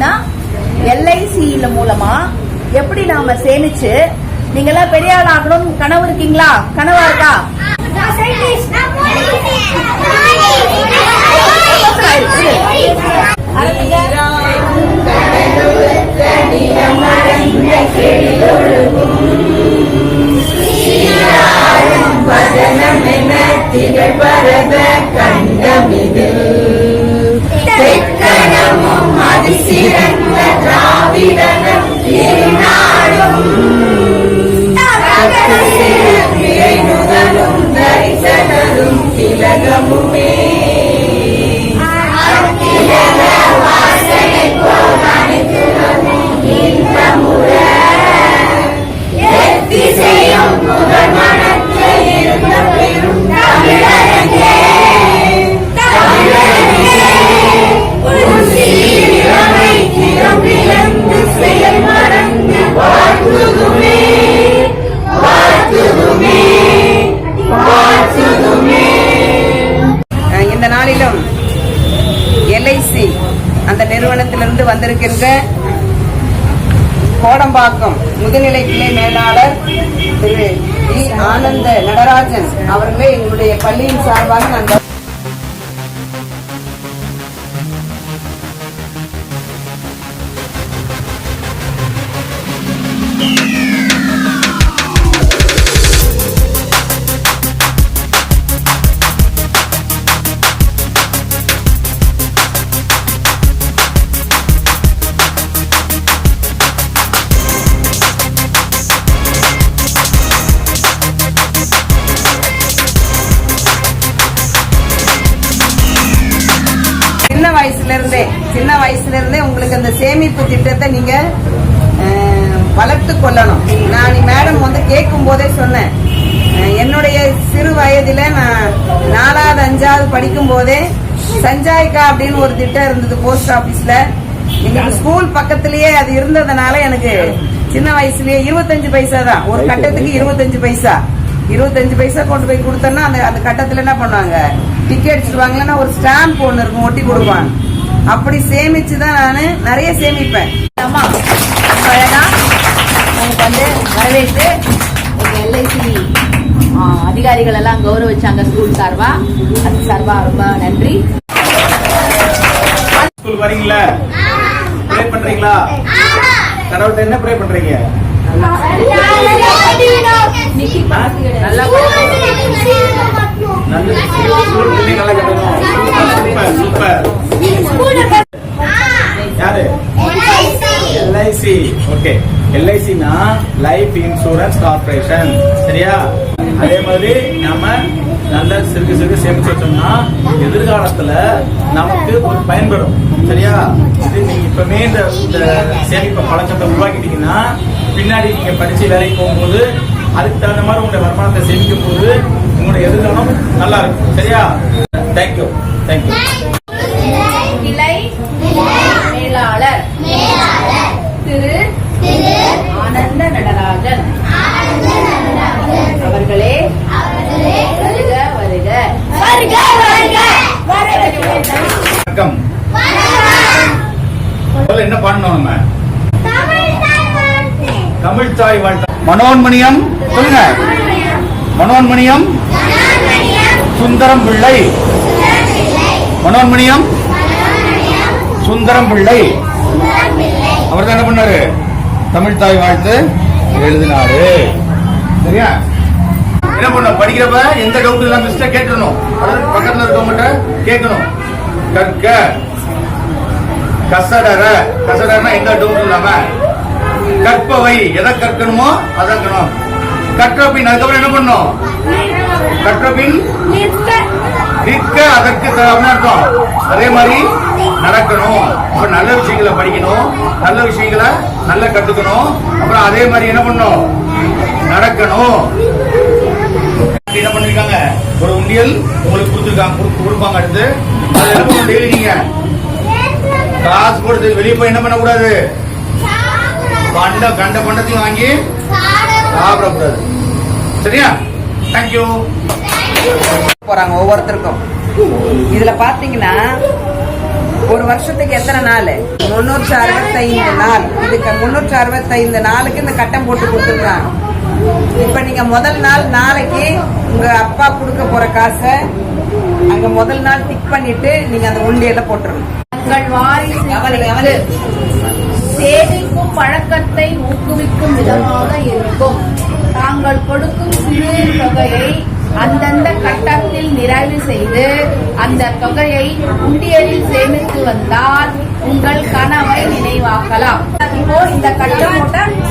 அப்படின்னா எல்ஐசியில மூலமா எப்படி நாம சேமிச்சு நீங்க எல்லாம் பெரிய ஆள் ஆகணும்னு கனவு இருக்கீங்களா? கனவா இருக்கா? திராவிடர். கோடம்பாக்கம் முதுநிலை கிளை மேலாளர் திரு ஆனந்த நடராஜன் அவர்களே எங்களுடைய பள்ளியின் சார்பாக நான் நீங்க வளர்த்து கொள்ளணும். நான் மேடம் வந்து கேட்கும் போதே சொன்னேன் என்னுடைய சிறு வயதில நான் நாலாவது அஞ்சாவது படிக்கும் போதே சஞ்சாய்கா அப்படின்னு ஒரு திட்டம் இருந்தது போஸ்ட் ஆபீஸ்ல. எங்களுக்கு ஸ்கூல் பக்கத்திலேயே அது இருந்ததுனால எனக்கு சின்ன வயசுலயே இருபத்தஞ்சு பைசா தான். ஒரு கட்டத்துக்கு இருபத்தஞ்சு பைசா. இருபத்தஞ்சு பைசா கொண்டு போய் கொடுத்தோம்னா அந்த அந்த கட்டத்துல என்ன பண்ணுவாங்க? டிக்கெட் வாங்கலன்னா ஒரு ஸ்டாம்ப் ஒண்ணு இருக்கும் ஒட்டி கொடுப்பாங்க. அப்படி சேமிச்சு தான் நான் நிறைய சேமிப்பேன். அம்மா அழகா உங்களுக்கு வந்து வரவேற்று உங்க எல்ஐசி அதிகாரிகள் எல்லாம் கௌரவிச்சாங்க ஸ்கூல் சார்பா. அது சார்பா ரொம்ப நன்றி. ஸ்கூல் வரீங்களா? ப்ரே பண்றீங்களா? கடவுள்கிட்ட என்ன ப்ரே பண்றீங்க? நல்லா நல்ல கட்டணும் யாரு எல்ஐசி ஓகே எல்ஐசினா லைஃப் இன்சூரன்ஸ் கார்பரேஷன் சரியா அதே மாதிரி நம்ம நல்ல சிறுகு சிறுகு சேமிச்சு வச்சோம்னா எதிர்காலத்துல நமக்கு ஒரு பயன்படும் சரியா இது நீங்க இப்பவுமே இந்த இந்த சேமிப்பு பழக்கத்தை உருவாக்கிட்டீங்கன்னா பின்னாடி நீங்க படிச்சு வேலைக்கு போகும்போது அதுக்கு தகுந்த மாதிரி உங்களுடைய வருமானத்தை சேமிக்கும் போது உங்களுடைய எதிர்காலம் நல்லா இருக்கும் சரியா தேங்க்யூ தேங்க்யூ கிளை மேலாளர் திரு ஆனந்த நடராஜன். அவர்களே வருக வருக. வணக்கம். என்ன பண்ணணும் நம்ம? தமிழ் தாய் வாழ்த்து. மனோன்மணியம் சொல்லுங்க. மனோன்மணியம் சுந்தரம் பிள்ளை மனோன்மணியம். சுந்தரம் பிள்ளை அவர் தான் என்ன பண்ணாரு? தமிழ் தாய் வாழ்த்து எழுதினாரு. சரியா? என்ன பண்ண படிக்கிறப்ப எந்த டவுட் எல்லாம் மிஸ்டா கேட்கணும் அதாவது பக்கத்துல இருக்கவங்ககிட்ட கேட்கணும். கற்க. கசடற. கசடறனா எந்த டவுட் இல்லாம? கற்பவை. எதை கற்கணுமோ அதை கற்றபின் அதுக்கப்புறம் என்ன பண்ணும்? கற்றபின் நிற்க அதற்கு அர்த்தம்? அதே மாதிரி நடக்கணும். அப்புறம் நல்ல விஷயங்களை படிக்கணும். நல்ல விஷயங்களை நல்லா கத்துக்கணும். அப்புறம் அதே மாதிரி என்ன பண்ணணும் நடக்கணும். என்ன பண்ணிருக்காங்க? ஒரு உண்டியல் உங்களுக்கு கொடுத்துருக்காங்க. கொடுப்பாங்க அடுத்து. அது என்ன பண்ணணும் டெய்லி நீங்க. காசு கொடுத்து வெளியே போய் என்ன பண்ணக்கூடாது? பண்ட கண்ட பண்டத்தையும் வாங்கி சாப்பிடக்கூடாது. சரியா? தேங்க்யூ போறாங்க ஒவ்வொருத்தருக்கும். இதுல பாத்தீங்கன்னா வருஷத்துக்கு எத்தனை நாள்? முன்னூற்று அறுபத்தைந்து நாள். இதுக்கு முன்னூற்று அறுபத்தைந்து நாளுக்கு இந்த கட்டம் போட்டு கொடுத்துருக்காங்க. இப்ப நீங்க முதல் நாள் நாளைக்கு உங்க அப்பா கொடுக்க போற காசை அங்க முதல் நாள் டிக் பண்ணிட்டு நீங்க அந்த உண்டியல்ல போட்டுருணும் தங்கள் வாரிசுகளுக்கு சேமிக்கும் பழக்கத்தை ஊக்குவிக்கும் விதமாக இருக்கும். தாங்கள் கொடுக்கும் சிறு தொகையை அந்தந்த கட்டத்தில் நிறைவு செய்து அந்த தொகையை உண்டியலில் சேமித்து வந்தால் உங்கள் கனவை நினைவாக்கலாம். இப்போ இந்த கட்டம்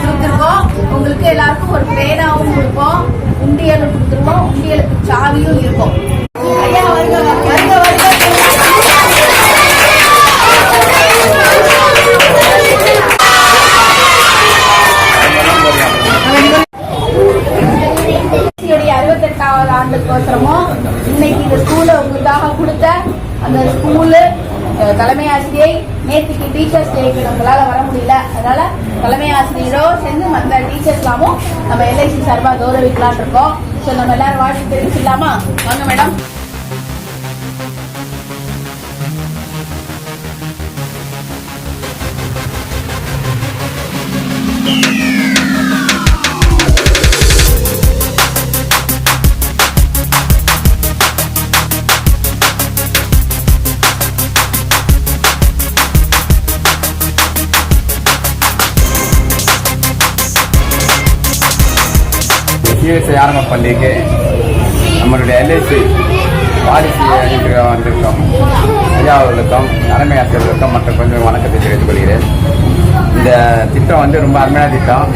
கொடுத்துருக்கோம். உங்களுக்கு எல்லாருக்கும் ஒரு பேனாவும் கொடுப்போம். உண்டியலும் கொடுத்துருக்கோம் உண்டியலுக்கு சாவியும் இருக்கும். ஐயா வருக வருக வருக. டீச்சர்ஸ் டேக்கு நம்மளால வர முடியல. அதனால தலைமை ஆசிரியரோ சேர்ந்து மற்ற டீச்சர்ஸ்லாமும் நம்ம எல்ஐசி சார்பா கௌரவிக்கலாம்னு இருக்கோம். ஸோ நம்ம எல்லாரும் வாழ்த்து தெரிவிச்சிடலாமா? வாங்க மேடம் சிஎஸ்ஐ ஆரம்ப பள்ளிக்கு நம்மளுடைய எல்ஐசி வாரிசு வந்திருக்கோம். ஐயா அவர்களுக்கும் தலைமை ஆசிரியர்களுக்கும் மற்றும் கொஞ்சம் வணக்கத்தை தெரிவித்துக் கொள்கிறேன். இந்த திட்டம் வந்து ரொம்ப அருமையான திட்டம்.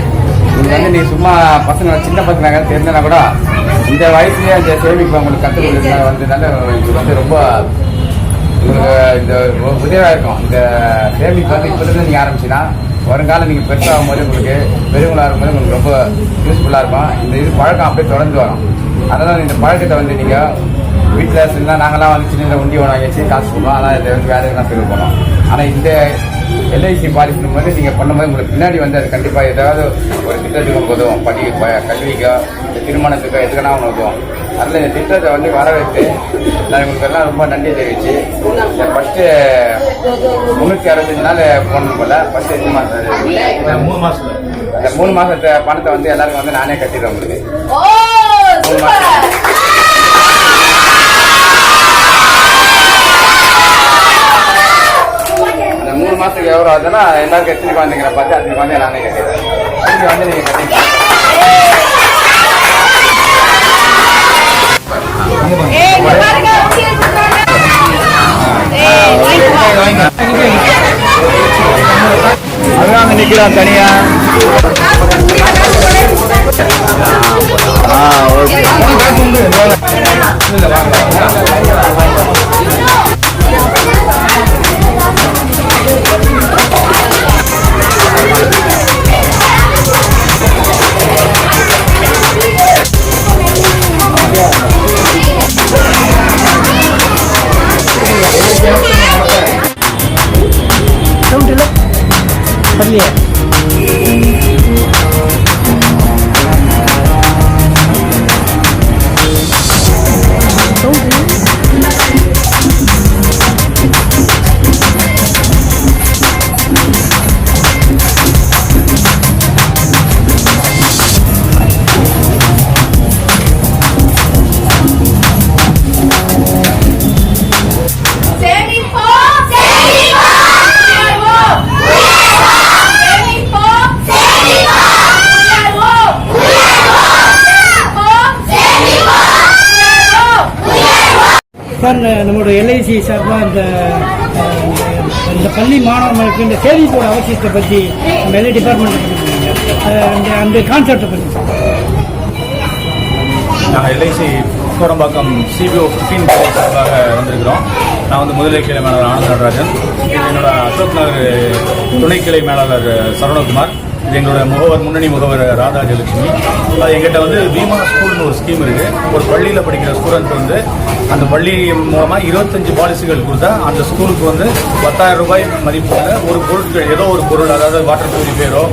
இது வந்து நீ சும்மா பசங்க சின்ன பசங்க தெரிஞ்சனா கூட இந்த வயசுலேயே இந்த சேமிப்பு உங்களுக்கு கற்றுக் கொடுக்குறது வந்து நல்ல இது வந்து ரொம்ப உங்களுக்கு இந்த உதவியாக இருக்கும். இந்த சேமிப்பு வந்து இப்போதுலேருந்து நீங்கள் ஆரம்பிச்சுன்னா வருங்காலம் நீங்கள் பெருசாகும் போது உங்களுக்கு பெரியவங்களாக இருக்கும்போது உங்களுக்கு ரொம்ப யூஸ்ஃபுல்லாக இருக்கும். இந்த இது பழக்கம் அப்படியே தொடர்ந்து வரும். அதனால் இந்த பழக்கத்தை வந்து நீங்கள் வீட்டில் சின்ன நாங்களாம் வந்து சின்ன உண்டி வாங்கி வச்சு காசு கொடுப்போம். ஆனால் இதை வந்து வேறு எதுனா செலவு பண்ணோம் ஆனால் இந்த எல்ஐசி பாலிசி வந்து நீங்கள் பண்ணும்போது உங்களுக்கு பின்னாடி வந்து அது கண்டிப்பாக ஏதாவது ஒரு திட்டத்துக்கு உதவும். பள்ளி ப- கல்விக்கோ இந்த திருமணத்துக்கோ எதுக்குன்னா உதவும். அதில் இந்த திட்டத்தை வந்து வரவேற்று நான் உங்களுக்கு எல்லாம் ரொம்ப நன்றி தெரிவிச்சு இந்த ஃபஸ்ட்டு முந்நூற்றி அறுபத்தஞ்சு நாள் போடணும் போல ஃபஸ்ட்டு எட்டு மாதம் மூணு மாசத்துல. அந்த மூணு மாதத்தை பணத்தை வந்து எல்லாருக்கும் வந்து நானே கட்டிடுறேன் உங்களுக்கு. Oh super. அந்த மூணு மாதத்துக்கு எவ்வளோ ஆகுதுன்னா எல்லாருக்கும் எத்தனை குழந்தைங்களை பார்த்து அத்தனை குழந்தைய நானே கட்டிடுறேன். திரும்பி வந்து நீங்கள் அதுதான் தனியா. Ah okay. சார் நம்மளோட எல்ஐசி சார்பாக இந்த இந்த- பள்ளி மாணவர்களுக்கு இந்த சேமிப்போட அவசியத்தை பற்றி நம்ம எல்ஐ டிபார்ட்மெண்ட் அந்த அந்த கான்செப்டை பற்றி நாங்கள் LIC Kodambakkam CBO fifteen college சார்பாக வந்திருக்கிறோம். நான் வந்து முதலை கிளை மேலாளர் ஆனந்த நடராஜன் இது என்னோட அசோக் நகர் துணைக்கிளை மேலாளர் சரவணகுமார். இது எங்களோட முகவர் முன்னணி முகவர் ராதாஜலட்சுமி அது எங்கிட்ட வந்து பீமா ஸ்கூல்னு ஒரு ஸ்கீம் இருக்கு. ஒரு பள்ளியில் படிக்கிற ஸ்டூடெண்ட் வந்து அந்த பள்ளி மூலமாக இருபத்தஞ்சு பாலிசிகள் கொடுத்தா அந்த ஸ்கூலுக்கு வந்து பத்தாயிரம் ரூபாய் மதிப்புள்ள ஒரு பொருட்கள் ஏதோ ஒரு பொருள் அதாவது வாட்டர் பியூரிஃபையரோ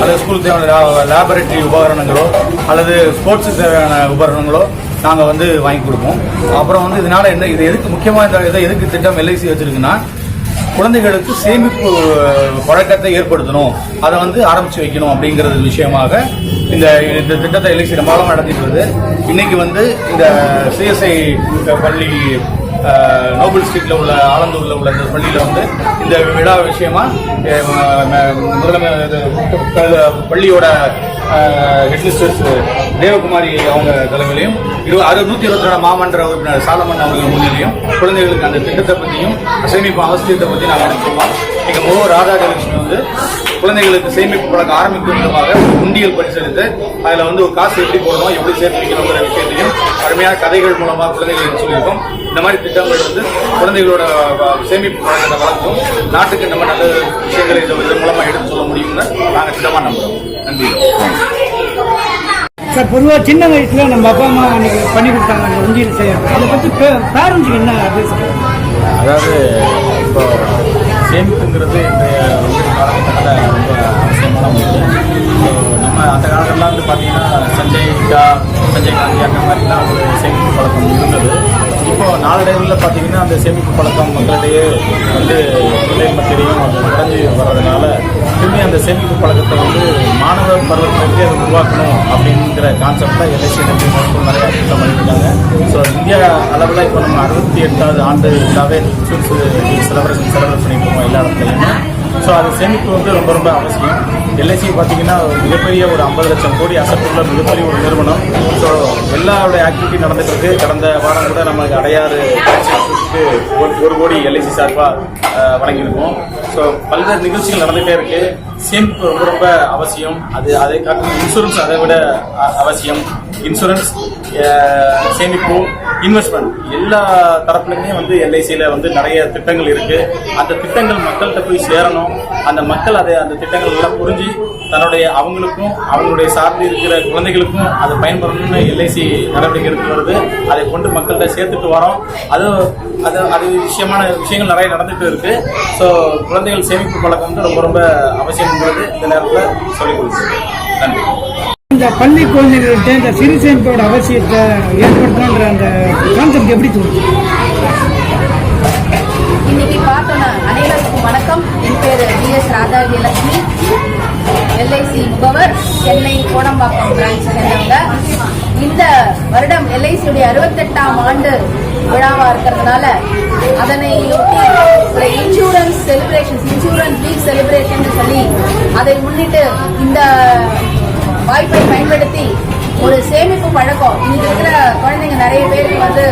அல்லது ஸ்கூலுக்கு தேவையான லேபரேட்டரி உபகரணங்களோ அல்லது ஸ்போர்ட்ஸுக்கு தேவையான உபகரணங்களோ நாங்கள் வந்து வாங்கி கொடுப்போம். அப்புறம் வந்து இதனால் என்ன இது எதுக்கு முக்கியமாக இந்த இதை எதுக்கு திட்டம் எல்ஐசி வச்சிருக்குன்னா குழந்தைகளுக்கு சேமிப்பு பழக்கத்தை ஏற்படுத்தணும். அதை வந்து ஆரம்பித்து வைக்கணும் அப்படிங்கிறது விஷயமாக இந்த இந்த திட்டத்தை எல்லை ரொம்ப காலமா நடத்திட்டு வருது இன்னைக்கு வந்து இந்த சிஎஸ்ஐ பள்ளி நோபல் ஸ்ட்ரீட்ல உள்ள ஆலந்தூரில் உள்ள இந்த பள்ளியில் வந்து இந்த விழா விஷயமா முதலமை இது, க- தேவகுமாரி அவங்க தலைமையிலையும் இருபது அறுபது நூற்றி இருபத்தி ரெண்டு மாமன்ற உறுப்பினர் சாலமன் அவர்கள் முன்னிலையும் குழந்தைகளுக்கு அந்த திட்டத்தை பற்றியும் சேமிப்பு அவசியத்தை பற்றி நாங்கள் அனுப்பிடுவோம் எங்கள் முகவர் ராதாகிருஷ்ணன் வந்து குழந்தைகளுக்கு சேமிப்பு பழக்கம் ஆரம்பிக்கும் விதமாக உண்டியல் பரிசளித்து அதில் வந்து ஒரு காசு எப்படி போடணும் எப்படி சேர்த்து வைக்கணுங்கிற விஷயத்தையும் அருமையான கதைகள் மூலமா குழந்தைகளுக்கு சொல்லியிருக்கோம். இந்த மாதிரி திட்டங்கள் வந்து குழந்தைகளோட சேமிப்பு பழக்கத்தை வளர்க்கும். நாட்டுக்கு நம்ம நல்ல விஷயங்களை இது இதன் மூலமா எடுத்து சொல்ல முடியும்னு நாங்கள் திட்டமா நம்புறோம். நன்றி. சார் பொதுவாக சின்ன வயசுல நம்ம அப்பா அம்மா அன்னைக்கு பண்ணி கொடுத்தாங்க அந்த உண்டியல் செய்யறது அதை பற்றி பேரண்ட்ஸுக்கு என்ன அட்வைஸ் அதாவது இப்போ சேமிப்புங்கிறது பழக்கம் இருந்தது. இப்போ நாளடைவில் பார்த்தீங்கன்னா அந்த சேமிப்பு பழக்கம் மக்களிடையே வந்து பிள்ளை மத்தியிலையும் அது குறைஞ்சி வர்றதுனால திரும்பி அந்த சேமிப்பு பழக்கத்தை வந்து மாணவ பருவத்திலிருந்தே அதை உருவாக்கணும் அப்படிங்கிற கான்செப்டில் எல்ஐசி நிறைய திட்டம் பண்ணியிருக்காங்க. ஸோ இந்தியா அளவில் இப்போ நம்ம அறுபத்தி எட்டாவது ஆண்டு விழாவே இன்சூரன்ஸ் செலிப்ரேஷன் செலிப்ரேட் பண்ணியிருக்கோம் எல்லா இடத்துலையுமே. ஸோ அது சேமிப்பு வந்து ரொம்ப ரொம்ப அவசியம். எல்ஐசி பார்த்தீங்கன்னா ஒரு மிகப்பெரிய ஒரு ஐம்பது லட்சம் கோடி அசட் மிகப்பெரிய ஒரு நிறுவனம். ஸோ எல்லாருடைய ஆக்டிவிட்டி நடந்துட்டு கடந்த வாரம் கூட நமக்கு அடையாறு ஒரு ஒரு கோடி எல்ஐசி சார்பாக வழங்கியிருக்கோம். ஸோ பல்வேறு நிகழ்ச்சிகள் நடந்துகிட்டே இருக்கு. சேமிப்பு ரொம்ப ரொம்ப அவசியம். அது அதை காட்டிலும் இன்சூரன்ஸ் அதை விட அவசியம். இன்சூரன்ஸ் சேமிப்பு இன்வெஸ்ட்மெண்ட் எல்லா தரப்புலையுமே வந்து எல்ஐசியில் வந்து நிறைய திட்டங்கள் இருக்குது அந்த திட்டங்கள் மக்கள்கிட்ட போய் சேரணும். அந்த மக்கள் அதை அந்த திட்டங்கள் எல்லாம் புரிஞ்சு தன்னுடைய அவங்களுக்கும் அவங்களுடைய சார்ந்து இருக்கிற குழந்தைகளுக்கும் அது பயன்படணும்னு எல்ஐசி நடவடிக்கை எடுத்து வருது. அதை கொண்டு மக்கள்கிட்ட சேர்த்துட்டு வரோம். அது அது அது விஷயமான விஷயங்கள் நிறைய நடந்துட்டு இருக்கு. ஸோ குழந்தைகள் சேமிப்பு பழக்கம் வந்து ரொம்ப ரொம்ப அவசியம்ங்கிறது இந்த நேரத்தில் சொல்லிக் கொடுக்குறேன். நன்றி. இந்த பள்ளி குழந்தைகள்கிட்ட இந்த சிறு சேமிப்போட அவசியத்தை ஏற்படுத்தணுன்ற அந்த கான்செப்ட் எப்படி தோணுது இன்னைக்கு பார்த்தோன்னா அனைவருக்கும் வணக்கம் என் பேர் டி எஸ் ராதாவியலட்சுமி எல்ஐசி முகவர் சென்னை கோடம்பாக்கம் பிரான்ச் சேர்ந்தவங்க. இந்த வருடம் எல்ஐசியுடைய அறுபத்தெட்டாம் ஆண்டு விழாவா இருக்கிறதுனால அதனை ஒரு insurance celebration insurance week celebration சொல்லி அதை முன்னிட்டு இந்த வாய்ப்பை பயன்படுத்தி ஒரு சேமிப்பு பழக்கம். இன்னைக்கு இருக்கிற குழந்தைங்க நிறைய பேருக்கு வந்து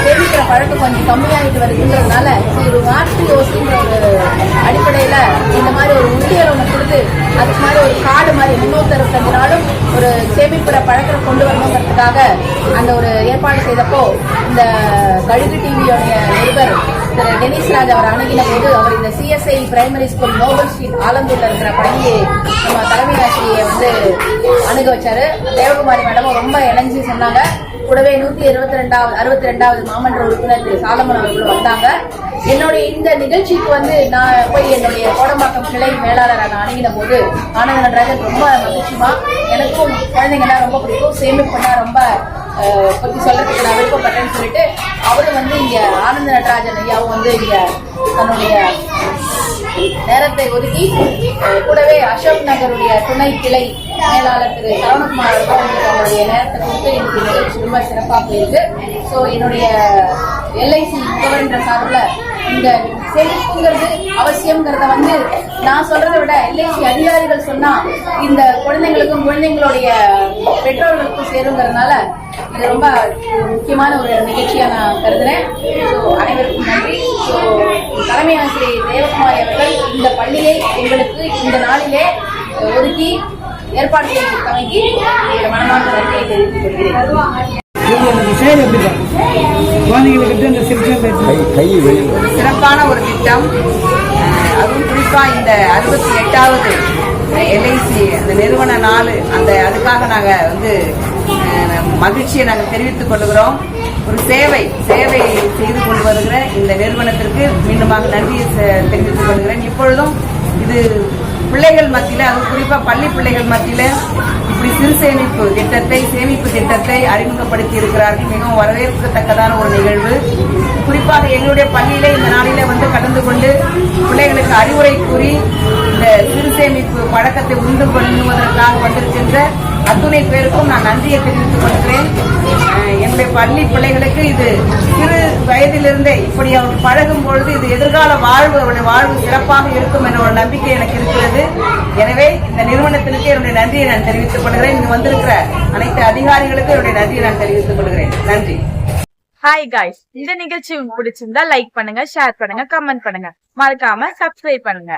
சேமிக்கிற பழக்கம் கொஞ்சம் கம்மியாயிட்டு வருதுன்றதுனால ஒரு வார்த்தை யோசிக்கிற ஒரு அடிப்படையில இந்த மாதிரி ஒரு உண்டியல் ஒன்று கொடுத்து அதுக்கு மாதிரி ஒரு கார்டு மாதிரி முன்னூத்தி அறுபத்தஞ்சு ஒரு சேமிப்புற பழக்கத்தை கொண்டு வரணுங்கிறதுக்காக அந்த ஒரு ஏற்பாடு செய்தப்போ இந்த கழுகு டிவியோடைய நிருபர் திரு டெனிஸ் ராஜ் அவர் அணுகின போது அவர் இந்த CSI primary school Noble Street ஆலந்தூர்ல இருக்கிற பள்ளியை நம்ம தலைமை ஆசிரியை வந்து அணுக வச்சாரு. தேவகுமாரி மேடம் ரொம்ப இணைஞ்சு சொன்னாங்க. கூடவே நூத்தி இருபத்தி ரெண்டாவது அறுபத்தி ரெண்டாவது மாமன்ற உறுப்பினர் திரு சாலமன் அவர்கள் வந்தாங்க. என்னுடைய இந்த நிகழ்ச்சிக்கு வந்து நான் போய் என்னுடைய கோடம்பாக்கம் கிளை மேலாளரை நான் அணுகின போது ஆனந்த நடராஜன் ரொம்ப மகிழ்ச்சிமா எனக்கும் குழந்தைங்கன்னா ரொம்ப பிடிக்கும். சேமிப்பு ரொம்ப பற்றி பத்தி சொல்றதுக்கு நான் விருப்பப்பட்டேன்னு சொல்லிட்டு அவரும் வந்து இங்க ஆனந்த நடராஜன் ஐயாவும் வந்து இங்க தன்னுடைய நேரத்தை ஒதுக்கி கூடவே அசோக் நகருடைய துணை கிளை மேலாளர் திரு சரவணகுமார் அவருடைய நேரத்தை கொடுத்து எனக்கு நிகழ்ச்சி ரொம்ப சிறப்பாக போயிருக்கு. ஸோ என்னுடைய எல்ஐசி முகவர்ன்ற சார்பில் இந்த செழிப்புங்கிறது அவசியம்ங்கிறத வந்து நான் சொல்றதை விட எல்ஐசி அதிகாரிகள் சொன்னா இந்த குழந்தைங்களுக்கும் குழந்தைங்களுடைய பெற்றோர்களுக்கும் சேருங்கிறதுனால இது ரொம்ப முக்கியமான ஒரு நிகழ்ச்சியா நான் கருதுறேன். ஸோ அனைவருக்கும் நன்றி. ஸோ தலைமை ஆசிரியர் தேவகுமாரி அவர்கள் இந்த பள்ளியை எங்களுக்கு இந்த நாளிலே ஒதுக்கி ஏற்பாடு செய்து துவங்கி என்னுடைய மனமார்ந்த நன்றியை தெரிவித்துக் கொள்கிறேன். குழந்தைங்களுக்கு இந்த சேமிப்பு சிறப்பான ஒரு திட்டம். அதுவும் குறிப்பா இந்த அறுபத்தி எட்டாவது எல்ஐசி அந்த நிறுவன நாள் அந்த அதுக்காக நாங்க வந்து மகிழ்ச்சியை நாங்கள் தெரிவித்துக் கொள்கிறோம். ஒரு சேவை சேவை செய்து கொண்டு வருகிற இந்த நிறுவனத்திற்கு மீண்டுமாக நன்றியை தெரிவித்துக் கொள்கிறேன். இப்பொழுதும் இது பிள்ளைகள் மத்தியில அதுவும் குறிப்பா பள்ளி பிள்ளைகள் மத்தியில இப்படி சிறு சேமிப்பு திட்டத்தை சேமிப்பு திட்டத்தை அறிமுகப்படுத்தி இருக்கிறார்கள் மிகவும் வரவேற்கத்தக்கதான ஒரு நிகழ்வு. குறிப்பாக எங்களுடைய பள்ளியில இந்த நாளில வந்து கலந்து கொண்டு பிள்ளைகளுக்கு அறிவுரை கூறி இந்த சிறு சேமிப்பு பழக்கத்தை உண்டு பண்ணுவதற்காக வந்திருக்கின்ற அத்துணை பேருக்கும் நான் நன்றியை தெரிவித்துக் கொள்கிறேன். நம்முடைய பள்ளி பிள்ளைகளுக்கு இது சிறு வயதிலிருந்தே இப்படி அவர் பழகும் பொழுது இது எதிர்கால வாழ்வு அவருடைய வாழ்வு சிறப்பாக இருக்கும் என்ற ஒரு நம்பிக்கை எனக்கு இருக்கிறது. எனவே இந்த நிறுவனத்திற்கு என்னுடைய நன்றியை நான் தெரிவித்துக் கொள்கிறேன். இங்கு வந்திருக்கிற அனைத்து அதிகாரிகளுக்கும் என்னுடைய நன்றியை நான் தெரிவித்துக் கொள்கிறேன். நன்றி. ஹாய் காய்ஸ் இந்த நிகழ்ச்சி உங்களுக்கு பிடிச்சிருந்தா லைக் பண்ணுங்க ஷேர் பண்ணுங்க கமெண்ட் பண்ணுங்க. மறக்காம சப்ஸ்கிரைப் பண்ணுங்க.